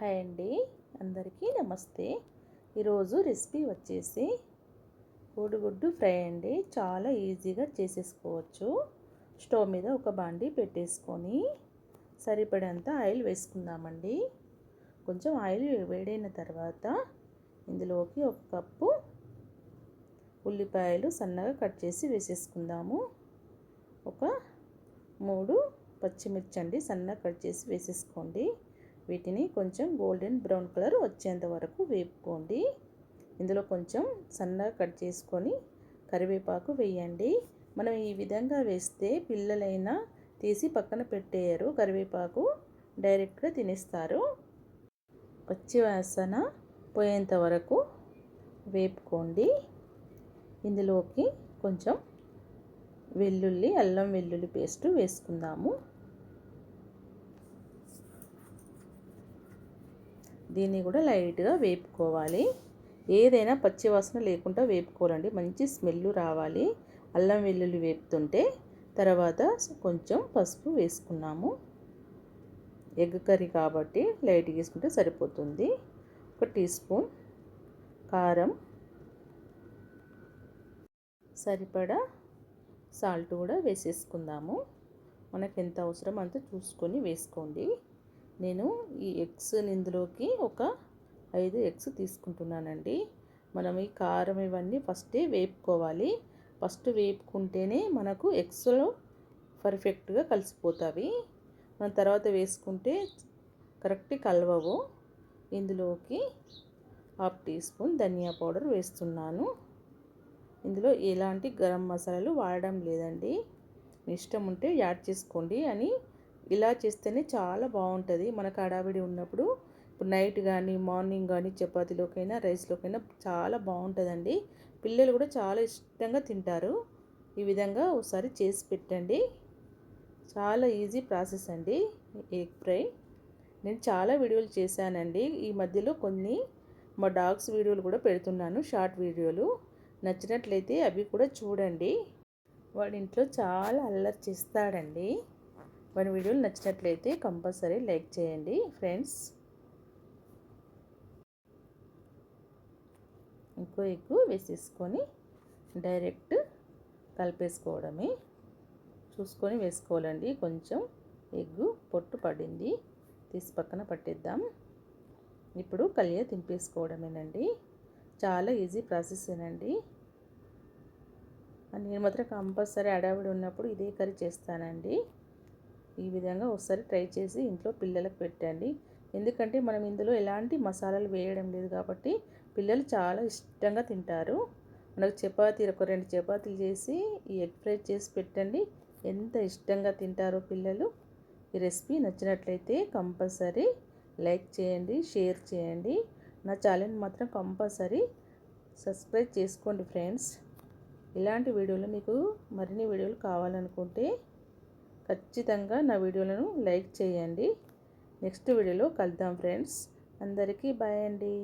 Hi అండి. అందరికీ నమస్తే. ఈరోజు రెసిపీ వచ్చేసి కోడిగుడ్డు ఫ్రై అండి. చాలా ఈజీగా చేసేసుకోవచ్చు. స్టవ్ మీద ఒక బాండి పెట్టేసుకొని సరిపడేంత ఆయిల్ వేసుకుందామండి. కొంచెం ఆయిల్ వేడైన తర్వాత ఇందులోకి ఒక కప్పు ఉల్లిపాయలు సన్నగా కట్ చేసి వేసేసుకుందాము. ఒక మూడు పచ్చిమిర్చి అండి సన్నగా కట్ చేసి వేసేసుకోండి. వీటిని కొంచెం గోల్డెన్ బ్రౌన్ కలర్ వచ్చేంత వరకు వేపుకోండి. ఇందులో కొంచెం సన్నగా కట్ చేసుకొని కరివేపాకు వేయండి. మనం ఈ విధంగా వేస్తే పిల్లలైనా తీసి పక్కన పెట్టేయరు. కరివేపాకు డైరెక్ట్గా తినేస్తారు. పచ్చి వాసన పోయేంత వరకు వేపుకోండి. ఇందులోకి కొంచెం వెల్లుల్లి అల్లం వెల్లుల్లి పేస్ట్ వేసుకుందాము. దీన్ని కూడా లైట్గా వేపుకోవాలి. ఏదైనా పచ్చివాసన లేకుండా వేపుకోవాలండి. మంచి స్మెల్ రావాలి. అల్లం వెల్లుల్లి వేపుతుంటే తర్వాత కొంచెం పసుపు వేసుకున్నాము. ఎగ్ కర్రీ కాబట్టి లైట్గా వేసుకుంటే సరిపోతుంది. ఒక టీ స్పూన్ కారం సరిపడా సాల్ట్ కూడా వేసేసుకుందాము. మనకు ఎంత అవసరం అంత చూసుకొని వేసుకోండి. నేను ఈ ఎగ్స్ ఇందులోకి ఒక ఐదు ఎగ్స్ తీసుకుంటున్నానండి. మనం ఈ కారం ఇవన్నీ ఫస్టే వేపుకోవాలి. ఫస్ట్ వేపుకుంటేనే మనకు ఎగ్స్లో పర్ఫెక్ట్గా కలిసిపోతాయి మన తర్వాత వేసుకుంటే కరెక్ట్ కలవవు. ఇందులోకి హాఫ్ టీ స్పూన్ ధనియా పౌడర్ వేస్తున్నాను. ఇందులో ఎలాంటి గరం మసాలాలు వాడడం లేదండి. ఇష్టం ఉంటే యాడ్ చేసుకోండి అని ఇలా చేస్తేనే చాలా బాగుంటుంది. మనకు హడావిడి ఉన్నప్పుడు ఇప్పుడు నైట్ కానీ మార్నింగ్ కానీ చపాతీలోకైనా రైస్లోకైనా చాలా బాగుంటుందండి. పిల్లలు కూడా చాలా ఇష్టంగా తింటారు. ఈ విధంగా ఒకసారి చేసి పెట్టండి. చాలా ఈజీ ప్రాసెస్ అండి ఎగ్ ఫ్రై. నేను చాలా వీడియోలు చేశానండి. ఈ మధ్యలో కొన్ని మా డాగ్స్ వీడియోలు కూడా పెడుతున్నాను షార్ట్ వీడియోలు. నచ్చినట్లయితే అవి కూడా చూడండి. వాడి ఇంట్లో చాలా అల్లరి చేస్తాడండి. మన వీడియోలు నచ్చినట్లయితే కంపల్సరీ లైక్ చేయండి ఫ్రెండ్స్. ఇంకో ఎక్కువ వేసేసుకొని డైరెక్ట్ కలిపేసుకోవడమే. చూసుకొని వేసుకోవాలండి. కొంచెం ఎగ్గు పొట్టు పడింది. తీసి పక్కన పట్టిద్దాం. ఇప్పుడు కలియ తింపేసుకోవడమేనండి. చాలా ఈజీ ప్రాసెస్ ఏనండి. నేను మాత్రం కంపల్సరీ అడావిడి ఉన్నప్పుడు ఇదే కర్రీ చేస్తానండి. ఈ విధంగా ఒకసారి ట్రై చేసి ఇంట్లో పిల్లలకు పెట్టండి. ఎందుకంటే మనం ఇందులో ఎలాంటి మసాలాలు వేయడం లేదు కాబట్టి పిల్లలు చాలా ఇష్టంగా తింటారు. మనకు చపాతీ ఒక రెండు చపాతీలు చేసి ఈ ఎగ్ ఫ్రై చేసి పెట్టండి. ఎంత ఇష్టంగా తింటారో పిల్లలు. ఈ రెసిపీ నచ్చినట్లయితే కంపల్సరీ లైక్ చేయండి షేర్ చేయండి. నా ఛానల్ మాత్రం కంపల్సరీ సబ్స్క్రైబ్ చేసుకోండి ఫ్రెండ్స్. ఇలాంటి వీడియోలు మీకు మరిన్ని వీడియోలు కావాలనుకుంటే ఖచ్చితంగా నా వీడియోలను లైక్ చేయండి. నెక్స్ట్ వీడియోలో కలుద్దాం ఫ్రెండ్స్. అందరికీ బాయ్ అండి.